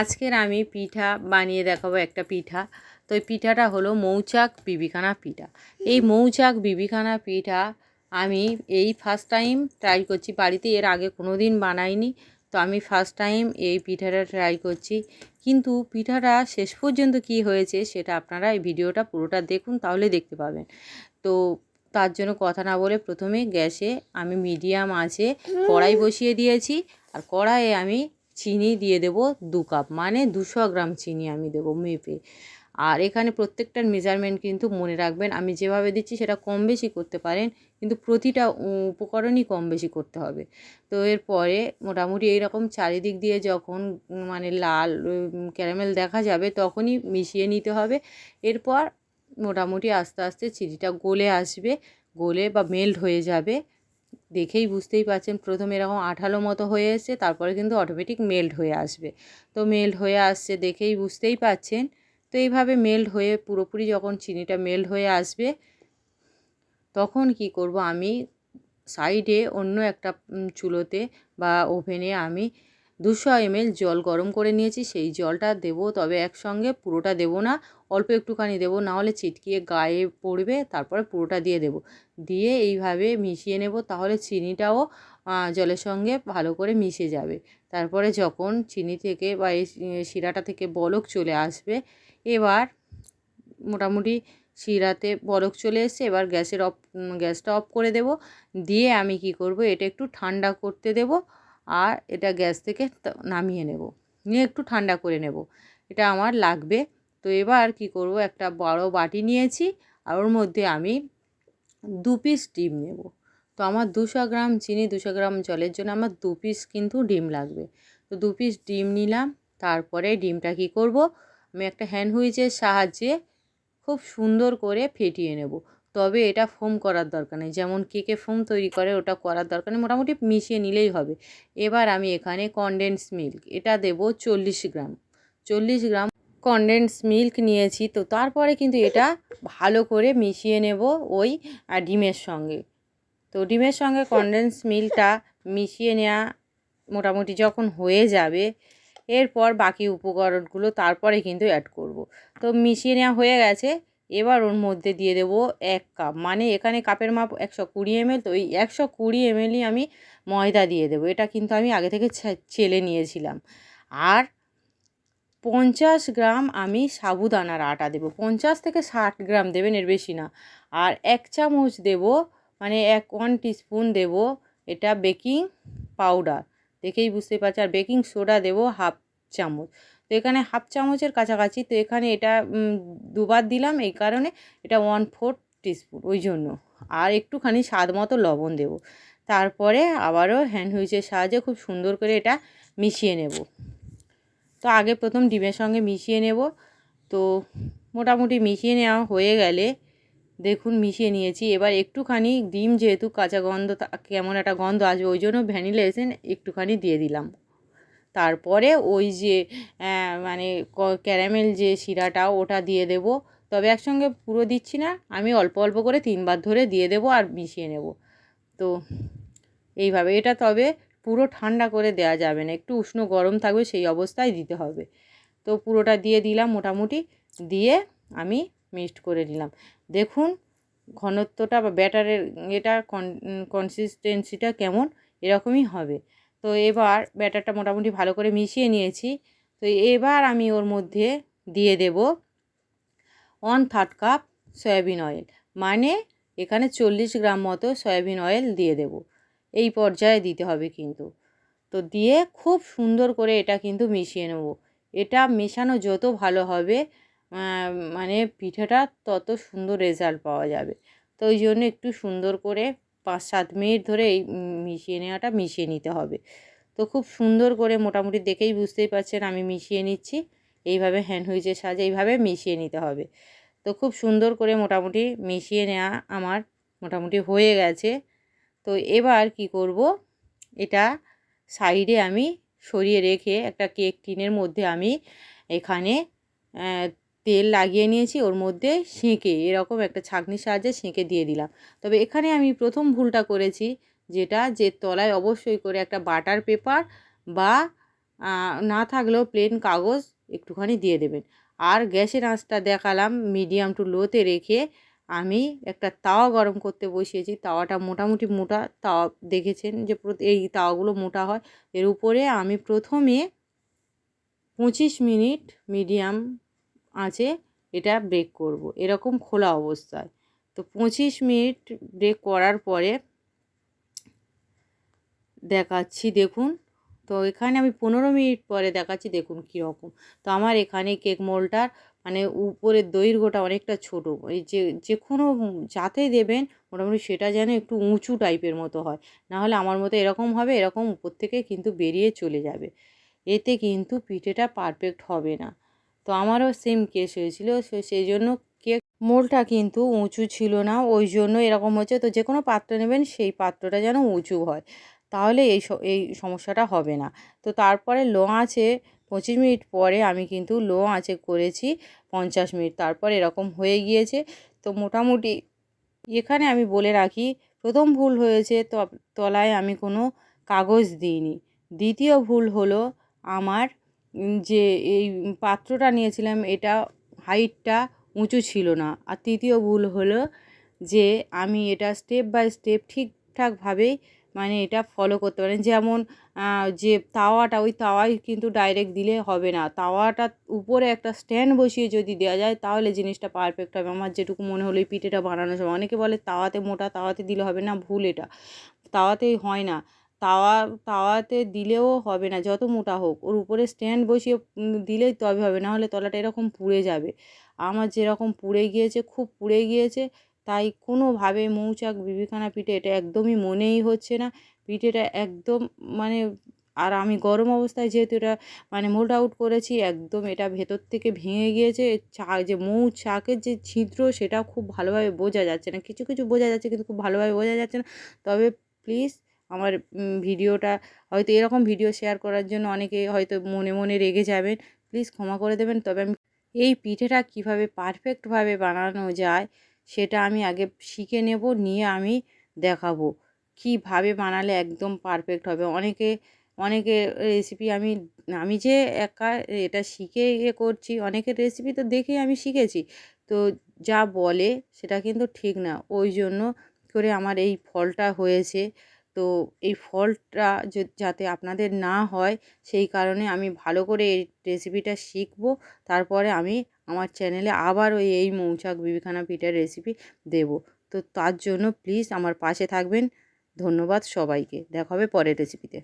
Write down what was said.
আজকের আমি পিঠা বানিয়ে দেখাবো একটা পিঠা। তো এই পিঠাটা হলো মৌচাক বিবিখানা পিঠা। এই মৌচাক বিবিখানা পিঠা আমি এই ফার্স্ট টাইম ট্রাই করছি। বাড়িতে এর আগে কোনো দিন বানাইনি। তো আমি ফার্স্ট টাইম এই পিঠাটা ট্রাই করছি। কিন্তু পিঠাটা শেষ পর্যন্ত কি হয়েছে সেটা আপনারা এই ভিডিওটা পুরোটা দেখুন, তাহলে দেখতে পাবেন। তো তার জন্য কথা না বলে প্রথমে গ্যাসে আমি মিডিয়াম আছে, কড়াই বসিয়ে দিয়েছি। আর কড়াইয়ে আমি চিনি দিয়ে দেব দু কাপ মানে দুশো গ্রাম চিনি আমি দেবো মেপে। আর এখানে প্রত্যেকটার মেজারমেন্ট কিন্তু মনে রাখবেন, আমি যেভাবে দিচ্ছি সেটা কম বেশি করতে পারেন, কিন্তু প্রতিটা উপকরণই কম বেশি করতে হবে। তো এরপরে মোটামুটি এইরকম চারিদিক দিয়ে যখন মানে লাল ক্যারামেল দেখা যাবে তখনই মিশিয়ে নিতে হবে। এরপর মোটামুটি আস্তে আস্তে চিনিটা গলে আসবে, গলে বা মেল্ট হয়ে যাবে। দেখেই বুঝতেই পারছেন, প্রথম এরকম আঠালো মতো হয়ে এসছে তারপরে কিন্তু অটোমেটিক মেল্ট হয়ে আসবে। তো মেল্ট হয়ে আসছে দেখেই বুঝতেই পাচ্ছেন তো এইভাবে মেল্ট হয়ে পুরোপুরি যখন চিনিটা মেল্ট হয়ে আসবে, তখন কি করব আমি সাইডে অন্য একটা চুলোতে বা ওভেনে আমি দুশো এমএল জল গরম করে নিয়েছি, সেই জলটা দেব, তবে একসঙ্গে পুরোটা দেব না, অল্প একটুখানি দেবো, নাহলে চিটকিয়ে গায়ে পড়বে, তারপরে পুরোটা দিয়ে দেব। দিয়ে এইভাবে মিশিয়ে নেব, তাহলে চিনিটাও জলের সঙ্গে ভালো করে মিশে যাবে। তারপরে যখন চিনি থেকে বা এই শিরাটা থেকে বলক চলে আসবে, এবার মোটামুটি শিরাতে বরফ চলে এসছে, এবার গ্যাসের অফ, গ্যাসটা অফ করে দেব। দিয়ে আমি কি করব, এটা একটু ঠান্ডা করতে দেব আর এটা গ্যাস থেকে নামিয়ে নেব। নিয়ে একটু ঠান্ডা করে নেব। এটা আমার লাগবে। তো এবার কি করব? একটা বড় বাটি নিয়েছি আর ওর মধ্যে আমি দু পিস ডিম নেব। তো আমার দুশো গ্রাম চিনি, দুশো গ্রাম জলের জন্য আমার দু পিস কিন্তু ডিম লাগবে। তো দু পিস ডিম নিলাম। তারপরে ডিমটা কি করব? আমি একটা হ্যান্ড হুইচের সাহায্যে খুব সুন্দর করে ফেটিয়ে নেব। তবে এটা ফোম করার দরকার নেই। যেমন কেকে ফোম তৈরি করে, ওটা করার দরকার নেই। মোটামুটি মিশিয়ে নিলেই হবে। এবার আমি এখানে কনডেন্স মিল্ক এটা দেব চল্লিশ গ্রাম। চল্লিশ গ্রাম কনডেন্স মিল্ক নিয়েছি তো, তারপরে কিন্তু এটা ভালো করে মিশিয়ে নেব ওই ডিমের সঙ্গে। তো ডিমের সঙ্গে কনডেন্স মিল্কটা মিশিয়ে নেওয়া মোটামুটি যখন হয়ে যাবে, এরপর বাকি উপকরণগুলো তারপরে কিন্তু অ্যাড করব। তো মিশিয়ে নেওয়া হয়ে গেছে। এবার ওর মধ্যে দিয়ে দেব এক কাপ। মানে এখানে কাপের মাপ একশো কুড়ি এমএল, তো ওই একশো কুড়ি এমএলই আমি ময়দা দিয়ে দেবো। এটা কিন্তু আমি আগে থেকে চেলে নিয়েছিলাম। আর পঞ্চাশ গ্রাম আমি সাবুদানার আটা দেবো। পঞ্চাশ থেকে ষাট গ্রাম দেবেন, এর বেশি না। আর এক চামচ দেব মানে এক, ওয়ান টিস্পুন দেব এটা বেকিং পাউডার। দেখেই বুঝতে পারছি আর বেকিং সোডা দেবো হাফ চামচ। তো এখানে হাফ চামচের কাছাকাছি, তো এখানে এটা দুবার দিলাম, এই কারণে এটা ওয়ান ফোর টিস্পুন ওই জন্য। আর একটুখানি স্বাদ মতো লবণ দেব। তারপরে আবারও হ্যান্ড হুইচের সাহায্যে খুব সুন্দর করে এটা মিশিয়ে নেব। তো আগে প্রথম ডিমের সঙ্গে মিশিয়ে নেব। তো মোটামুটি মিশিয়ে নেওয়া হয়ে গেলে দেখুন মিশিয়ে নিয়েছি। এবার একটুখানি ডিম যেহেতু কাঁচা গন্ধ কেমন একটা গন্ধ আসবে, ওই জন্য ভ্যানিলা এসেন একটুখানি দিয়ে দিলাম। তারপরে ওই যে মানে ক্যারামেল যে শিরাটা ওটা দিয়ে দেব। তবে একসঙ্গে পুরো দিচ্ছি না, আমি অল্প অল্প করে তিনবার ধরে দিয়ে দেব আর মিশিয়ে নেব। তো এইভাবে, এটা তবে পুরো ঠান্ডা করে দেওয়া যাবে না, একটু উষ্ণ গরম থাকবে সেই অবস্থায় দিতে হবে। তো পুরোটা দিয়ে দিলাম মোটামুটি, দিয়ে আমি মিক্সড করে নিলাম। দেখুন, ঘনত্বটা বা ব্যাটারের এটা কনসিস্টেন্সিটা কেমন, এরকমই হবে। তো এবার ব্যাটারটা মোটামুটি ভালো করে মিশিয়ে নিয়েছি। তো এবার আমি ওর মধ্যে দিয়ে দেব one third cup soybean oil. মানে এখানে চল্লিশ গ্রাম মতো সয়াবিন অয়েল দিয়ে দেব। এই পর্যায়ে দিতে হবে কিন্তু। তো দিয়ে খুব সুন্দর করে এটা কিন্তু মিশিয়ে নেব। এটা মেশানো যত ভালো হবে মানে পিঠেটা তত সুন্দর রেজাল্ট পাওয়া যাবে। তো ওই জন্য একটু সুন্দর করে পাঁচ সাত মিনিট ধরে এই মিশিয়ে নেওয়াটা মিশিয়ে নিতে হবে। তো খুব সুন্দর করে মোটামুটি দেখেই বুঝতেই পারছেন আমি মিশিয়ে নিচ্ছি। এইভাবে হ্যান্ড হুইচের সাহায্যে এইভাবে মিশিয়ে নিতে হবে। তো খুব সুন্দর করে মোটামুটি মিশিয়ে নেওয়া আমার মোটামুটি হয়ে গেছে। তো এবার কি করব? এটা সাইডে আমি সরিয়ে রেখে একটা কেক টিনের মধ্যে আমি এখানে তেল লাগিয়ে নিয়েছি, ওর মধ্যে সেঁকে, এরকম একটা ছাঁকনির সাহায্যে সেঁকে দিয়ে দিলাম। তবে এখানে আমি প্রথম ভুলটা করেছি, যেটা যে তলায় অবশ্যই করে একটা বাটার পেপার বা না থাকলেও প্লেন কাগজ একটুখানি দিয়ে দেবেন। আর গ্যাসের আঁচটা দেখালাম, মিডিয়াম টু লোতে রেখে আমি একটা তাওয়া গরম করতে বসিয়েছি। তাওয়াটা মোটামুটি মোটা তাওয়া, দেখেছেন যে এই তাওয়াগুলো মোটা হয়। এর উপরে আমি প্রথমে পঁচিশ মিনিট মিডিয়াম আঁচে এটা ব্রেক করব। এরকম খোলা অবস্থায়। তো পঁচিশ মিনিট ব্রেক করার পরে দেখাচ্ছি, দেখুন। তো এখানে আমি পনেরো মিনিট পরে দেখাচ্ছি, দেখুন কীরকম। তো আমার এখানে কেক মোলটার মানে উপরের দৈর্ঘ্যটা অনেকটা ছোট। এই যে যে কোনো যাতে দেবেন, মোটামুটি সেটা যেন একটু উঁচু টাইপের মতো হয়। নাহলে আমার মতো এরকম হবে, এরকম উপর থেকে কিন্তু বেরিয়ে চলে যাবে। এতে কিন্তু পিঠেটা পারফেক্ট হবে না। তো আমারও সেম কেস হয়েছিল সো সেই জন্য কেক মোলটা কিন্তু উঁচু ছিল না, ওই জন্য এরকম হচ্ছে, তো যে কোনো পাত্র নেবেন সেই পাত্রটা যেন উঁচু হয়, তাহলে এই এই সমস্যাটা হবে না। তো তারপরে লো আছে পঁচিশ মিনিট পরে আমি কিন্তু লো আঁচে করেছি পঞ্চাশ মিনিট, তারপর এরকম হয়ে গিয়েছে, তো মোটামুটি এখানে আমি বলে রাখি, প্রথম ভুল হয়েছে তলায় আমি কোনো কাগজ দিইনি, দ্বিতীয় ভুল হলো আমার যে এই পাত্রটা নিয়েছিলাম, এটা হাইটটা উঁচু ছিল না। আর তৃতীয় ভুল হলো যে আমি এটা স্টেপ বাই স্টেপ ঠিকঠাকভাবেই মানে এটা ফলো করতে পারেন। যেমন যে তাওয়াটা, ওই তাওয়ায় কিন্তু ডাইরেক্ট দিলে হবে না। তাওয়াটা উপরে একটা স্ট্যান্ড বসিয়ে যদি দেওয়া যায়, তাহলে জিনিসটা পারফেক্ট হবে। আমার যেটুকু মনে হলো, এই পিঠেটা বানানোর সময়। অনেকে বলে, তাওয়াতে মোটা তাওয়াতে দিলে হবে না, ভুল এটা। তাওয়াতেই হয় না। তাওয়া, তাওয়াতে দিলেও হবে না, যত মোটা হোক। ওর উপরে স্ট্যান্ড বসিয়ে দিলেই তবে হবে না হলে তলাটা এরকম পুড়ে যাবে। আমার যেরকম পুড়ে গিয়েছে, খুব পুড়ে গিয়েছে, তাই কোনোভাবে মৌচাক বিবিখানা পিঠে এটা একদমই মনেই হচ্ছে না। পিঠেটা একদম মানে আর আমি গরম অবস্থায় যেহেতু এটা মানে মোল্ড আউট করেছি, একদম এটা ভেতর থেকে ভেঙে গিয়েছে, চা যে মৌ চাকের যে ছিদ্র, সেটা খুব ভালোভাবে বোঝা যাচ্ছে না। কিছু কিছু বোঝা যাচ্ছে, কিন্তু খুব ভালোভাবে বোঝা যাচ্ছে না। তবে প্লিজ আমার ভিডিওটা, হয়তো এরকম ভিডিও শেয়ার করার জন্য অনেকে হয়তো মনে মনে রেগে যাবেন। প্লিজ ক্ষমা করে দেবেন। তবে আমি, এই পিঠেটা কীভাবে পারফেক্টভাবে বানানো যায়, সেটা আমি আগে শিখে নেব, নিয়ে আমি দেখাবো। কীভাবে বানালে একদম পারফেক্ট হবে? অনেকে অনেকে রেসিপি আমি আমি যে একা এটা শিখে ইয়ে করছি, অনেকের রেসিপি তো দেখেই আমি শিখেছি। তো যা বলে, সেটা কিন্তু ঠিক না। ওই জন্য করে আমার এই ফলটা হয়েছে। তো এই ফলটা যাতে আপনাদের না হয়, সেই কারণে আমি ভালো করে এই রেসিপিটা শিখব। তারপরে আমি আমার চ্যানেলে আবার ওই, এই মৌচাক বিবিখানা পিঠার রেসিপি দেব। তো তার জন্য প্লিজ আমার পাশে থাকবেন। ধন্যবাদ সবাইকে। দেখা হবে পরের রেসিপিতে